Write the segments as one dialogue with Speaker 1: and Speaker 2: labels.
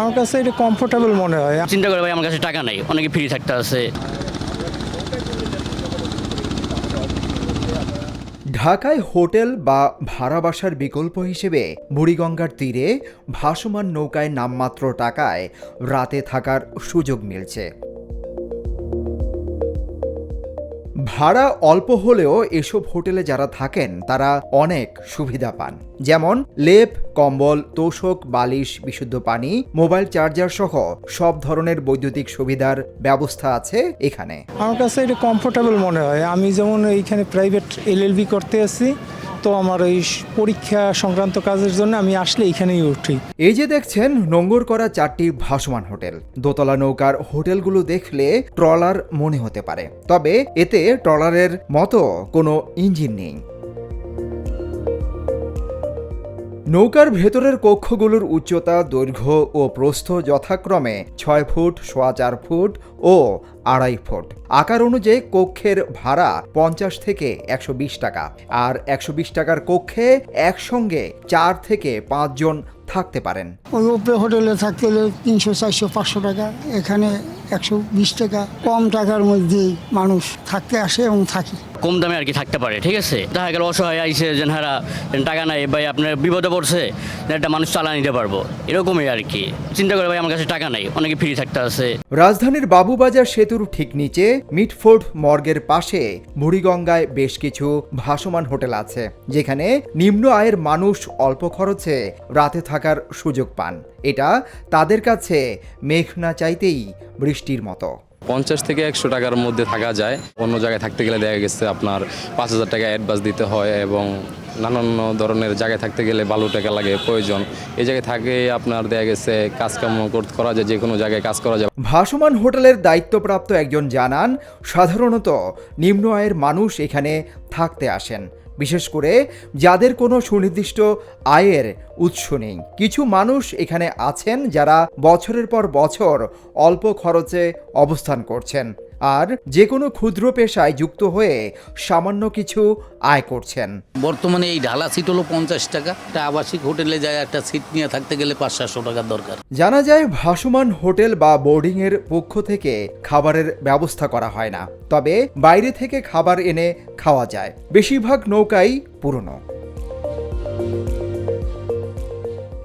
Speaker 1: আমার কাছে এটা কমফোর্টেবল মনে হয়।
Speaker 2: চিন্তা করে ভাই আমার কাছে টাকা নাই। অনেকে ফ্রি থাকতে আছে।
Speaker 3: ঢাকায় হোটেল বা ভাড়া বাসার বিকল্প হিসেবে বুড়িগঙ্গার তীরে ভাসমান নৌকায় নামমাত্র টাকায় রাতে থাকার সুযোগ মিলছে। ভাড়া অল্প হলেও এসব হোটেলে যারা থাকেন, তারা অনেক সুবিধা পান। যেমন লেপ, কম্বল, তোষক, বালিশ, বিশুদ্ধ পানি, মোবাইল চার্জার সহ সব ধরনের বৈদ্যুতিক সুবিধার ব্যবস্থা আছে এখানে।
Speaker 1: আমার কাছে এটা কমফোর্টেবল মনে হয়। আমি যেমন এইখানে প্রাইভেট এলএলবি করতে আছি তো আমার এই পরীক্ষা সংক্রান্ত কাজের জন্য আমি আসলে এখানেই উঠি।
Speaker 3: এই যে দেখছেন, নোঙ্গর করা চারটি ভাসমান হোটেল। দোতলা নৌকার হোটেলগুলো দেখলে ট্রলার মনে হতে পারে। তবে এতে ট্রলারের মতো কোনো ইঞ্জিন নেই। নৌকার ভেতরের কক্ষগুলোর উচ্চতা, দৈর্ঘ্য ও প্রস্থ যথাক্রমে ছয় ফুট, সোয়া চার ফুট ও আড়াই ফুট। আকার অনুযায়ী কক্ষের ভাড়া পঞ্চাশ থেকে একশো বিশ টাকা আর একশো বিশ টাকার কক্ষে একসঙ্গে চার থেকে পাঁচজন থাকতে পারেন।
Speaker 4: ওই উপরে হোটেলে থাকতে হলে তিনশো, চারশো, পাঁচশো টাকা, এখানে একশো বিশ টাকা। কম টাকার মধ্যেই মানুষ থাকতে আসে এবং থাকি।
Speaker 2: কম দামে আর কি থাকতে পারে, ঠিক আছে? দেখা গেল অসহায় আইসে যেন হারা টাকা নাই, ভাই আপনার বিপদে পড়ছে একটা মানুষ চালা নিতে পারব, এরকমই আর কি। চিন্তা করে ভাই আমার কাছে টাকা নাই, অনেকে ফ্রি থাকতে আছে।
Speaker 3: রাজধানীর বাবুবাজার সেতুর ঠিক নিচে মিটফোর্ড মর্গের পাশে বুড়িগঙ্গায় বেশ কিছু ভাসমান হোটেল আছে, যেখানে নিম্ন আয়ের মানুষ অল্প খরচে রাতে থাকার সুযোগ পান। এটা তাদের কাছে মেঘ না চাইতেই বৃষ্টির মতো।
Speaker 5: পঞ্চাশ থেকে একশো টাকার মধ্যে থাকা যায়। অন্য জায়গায় থাকতে গেলে দেখা গেছে আপনার পাঁচ হাজার টাকা অ্যাডভান্স দিতে হয় এবং নানান ধরনের জায়গায় থাকতে গেলে বালু টাকা লাগে, প্রয়োজন। এই জায়গায় থাকে আপনার দেখা গেছে কাজকর্ম করতে করা যায়, যে কোনো জায়গায় কাজ করা যায়।
Speaker 3: ভাসমান হোটেলের দায়িত্বপ্রাপ্ত একজন জানান, সাধারণত নিম্ন আয়ের মানুষ এখানে থাকতে আসেন। বিশেষ করে যাদের কোনো সুনির্দিষ্ট আয়ের উৎস নেই। কিছু মানুষ এখানে আছেন যারা বছরের পর বছর অল্প খরচে অবস্থান করছেন। আর যে কোনো ক্ষুদ্র পেশায় যুক্ত হয়ে সামান্য কিছু আয় করছেন।
Speaker 6: বর্তমানে এই ঢালা সিট হলো পঞ্চাশ টাকা। একটা আবাসিক হোটেলে যায় একটা সিট নিয়ে থাকতে গেলে পাঁচ সাতশো টাকার দরকার।
Speaker 3: জানা যায় ভাসমান হোটেল বা বোর্ডিংয়ের পক্ষ থেকে খাবারের ব্যবস্থা করা হয় না। তবে বাইরে থেকে খাবার এনে খাওয়া যায়। বেশিরভাগ নৌকাই পুরনো।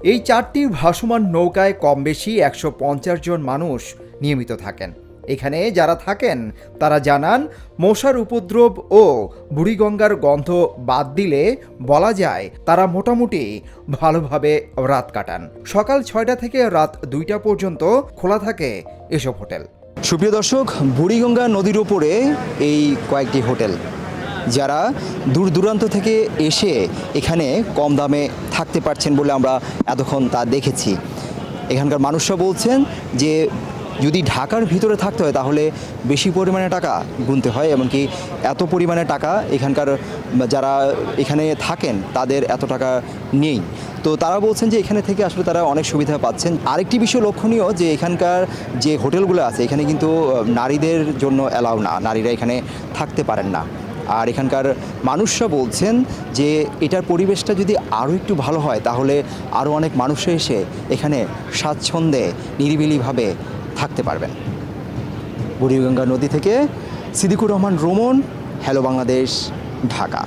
Speaker 3: এই চারটি ভাসমান নৌকায় কম বেশি একশো পঞ্চাশ জন মানুষ নিয়মিত থাকেন। এখানে যারা থাকেন, তারা জানান, মশার উপদ্রব ও বুড়িগঙ্গার গন্ধ বাদ দিলে বলা যায় তারা মোটামুটি ভালোভাবে রাত কাটান। সকাল ছয়টা থেকে রাত দুইটা পর্যন্ত খোলা থাকে এসব হোটেল। সুপ্রিয় দর্শক, বুড়িগঙ্গা নদীর ওপরে এই কয়েকটি হোটেল, যারা দূর দূরান্ত থেকে এসে এখানে কম দামে থাকতে পারছেন বলে আমরা এতক্ষণ তা দেখেছি। এখানকার মানুষরা বলছেন যে যদি ঢাকার ভিতরে থাকতে হয়, তাহলে বেশি পরিমাণে টাকা গুনতে হয়, এমনকি এত পরিমাণে টাকা এখানকার যারা এখানে থাকেন, তাদের এত টাকা নেই। তো তারা বলছেন যে, এখানে থেকে আসলে তারা অনেক সুবিধা পাচ্ছেন। আরেকটি বিষয় লক্ষণীয়, যে এখানকার যে হোটেলগুলো আছে, এখানে কিন্তু নারীদের জন্য অ্যালাউ না, নারীরা এখানে থাকতে পারেন না। আর এখানকার মানুষরা বলছেন যে, এটার পরিবেশটা যদি আরও একটু ভালো হয়, তাহলে আরও অনেক মানুষ এসে এখানে স্বাচ্ছন্দ্যে নিরিবিলিভাবে থাকতে পারবেন। বুড়িগঙ্গা নদী থেকে সিদ্দিকুর রহমান রোমন হ্যালো বাংলাদেশ ঢাকা।